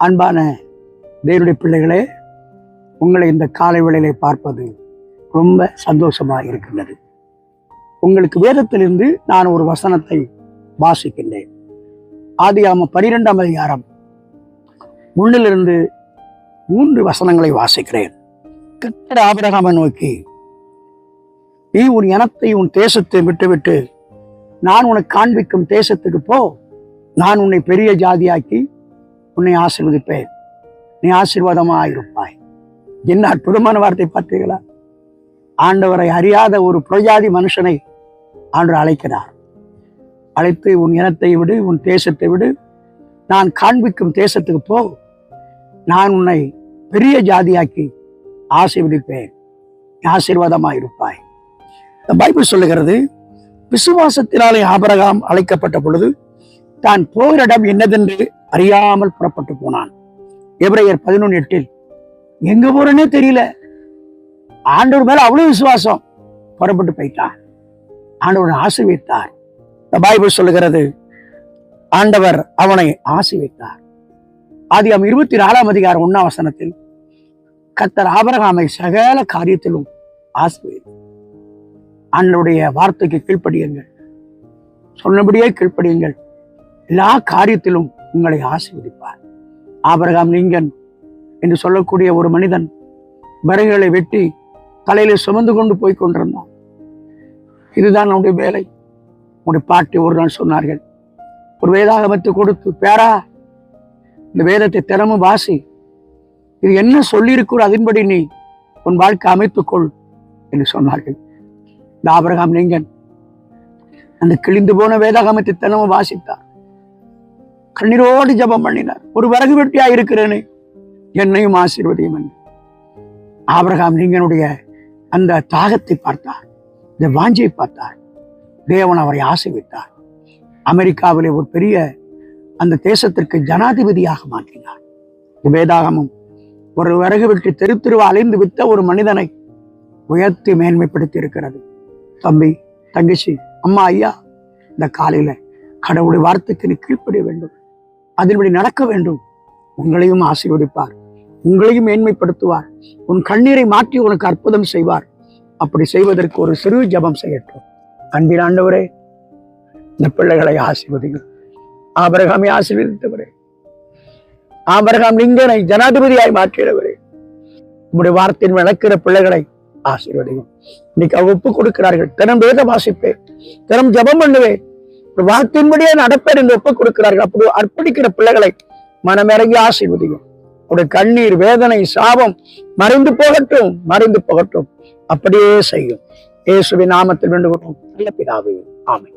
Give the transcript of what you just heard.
அன்பான தேவனுடைய பிள்ளைகளே உங்களை இந்த காலை வேளையிலே பார்ப்பது ரொம்ப சந்தோஷமா இருக்கின்றது. உங்களுக்கு வேதத்திலிருந்து நான் ஒரு வசனத்தை வாசிக்கின்றேன். ஆதியாம பனிரெண்டாம் அதிகாரம் ஒன்றிலிருந்து மூன்று வசனங்களை வாசிக்கிறேன். கட்டட ஆபிரகாமை நோக்கி நீ உன் இனத்தை உன் தேசத்தை விட்டுவிட்டு நான் உனக்கு காண்பிக்கும் தேசத்துக்கு போ. நான் உன்னை பெரிய ஜாதியாக்கி உன்னை ஆசிர்வதிப்பேன். நீ ஆசீர்வாதமாக இருப்பாய் என்ன அற்புதமான வார்த்தை பார்த்தீர்களா? ஆண்டவரை அறியாத ஒரு புரஜாதி மனுஷனை ஆண்டவர் அழைக்கிறார். அழைத்து உன் இனத்தை விடு உன் தேசத்தை விடு. நான் காண்பிக்கும் தேசத்துக்கு போ. நான் உன்னை பெரிய ஜாதியாக்கி ஆசீர்வதிப்பேன். நீ ஆசீர்வாதமாக இருப்பாய் இந்த பைபிள் சொல்லுகிறது விசுவாசத்தினாலே ஆபரகாம் அழைக்கப்பட்ட பொழுது தான் போகிற இடம் என்னதென்று அறியாமல் புறப்பட்டு போனான். எப்ரையர் பதினொன்று எட்டில் எங்க போறேனே தெரியல. ஆண்டவர் மேல அவ்வளவு விசுவாசம். புறப்பட்டு போயிட்டான். ஆண்டவர் ஆசிர்வித்தார் பைபிள் சொல்லுகிறது ஆண்டவர் அவனை ஆசீர்வித்தார் ஆதியாம் இருபத்தி நாலாம் அதிகாரம் ஒன்னாம் வசனத்தில் கத்தர் ஆபரகாமை சகல காரியத்திலும் ஆசீர்வதித்தார். ஆண்டவருடைய வார்த்தைக்கு கீழ்ப்படியுங்கள். சொன்னபடியே கீழ்ப்படியுங்கள். எல்லா காரியத்திலும் உங்களை ஆசீர்வதிப்பார். ஆபரகாம் நீங்கன் என்று சொல்லக்கூடிய ஒரு மனிதன் விறகுகளை வெட்டி தலையில சுமந்து கொண்டு போய் கொண்டிருந்தான். இதுதான் நம்முடைய வேலை. உங்களுடைய பாட்டி ஒரு நாள் சொன்னார்கள் ஒரு வேதாகமத்தை கொடுத்து பேரா இந்த வேதத்தை திறமும் வாசி. இது என்ன சொல்லியிருக்கிறோ அதன்படி நீ உன் வாழ்க்கை அமைத்துக்கொள் என்று சொன்னார்கள். இந்த ஆபரகாம் நீங்கன் அந்த கிழிந்து போன வேதாகமத்தை தினமும் வாசித்தார். கண்ணீரோடு ஜெபம் பண்ணினார். ஒரு விறகு வெட்டியா இருக்கிறேனே என்னையும் ஆசீர்வதியும் என்று. ஆபிரகாம் லிங்கனுடைய அந்த தாகத்தை பார்த்தார். இந்த வாஞ்சியை பார்த்தார். தேவன் அவரை ஆசீர்வித்தார். அமெரிக்காவிலே ஒரு பெரிய அந்த தேசத்திற்கு ஜனாதிபதியாக மாற்றினார். வேதாகமும் ஒரு விறகு வெட்டி தெரு தெருவா அலைந்து வித்த ஒரு மனிதனை உயர்த்தி மேன்மைப்படுத்தி இருக்கிறது தம்பி தங்கச்சி அம்மா ஐயா இந்த காலையில கடவுளுடைய வார்த்தைக்கு நீ கீழ்ப்படிய வேண்டும். அதன்படி நடக்க வேண்டும். உங்களையும் ஆசீர்வதிப்பார். உங்களையும் மேன்மைப்படுத்துவார். உன் கண்ணீரை மாற்றி உனக்கு அற்புதம் செய்வார். அப்படி செய்வதற்கு ஒரு சிறு ஜெபம் செய்யட்டும். அன்பின் ஆண்டவரே இந்த பிள்ளைகளை ஆசீர்வதிகள் ஆபரகாமை ஆசீர்வதித்தவரே. ஆபரகாம் லிங்கனை ஜனாதிபதியாய் மாற்றியவரே. உங்களுடைய வார்த்தையின் விளக்கிற பிள்ளைகளை ஆசீர்வதிக்கும் இன்னைக்கு அவங்க ஒப்பு கொடுக்கிறார்கள். தினம் வேத வாசிப்பேன். தினம் ஜெபம் பண்ணுவேன். வார்த்தையின்படியே நடப்பேன் என்று ஒப்புக் கொடுக்கிறார்கள். அப்படி அர்ப்பணிக்கிற பிள்ளைகளை மனமிறங்கி ஆசீர்வதியும். அவருடைய கண்ணீர் வேதனை சாபம் மறைந்து போகட்டும் மறைந்து போகட்டும். அப்படியே செய்யும். இயேசுவின் நாமத்தில் வேண்டுகொள்ளும் நல்ல பிதாவே ஆமை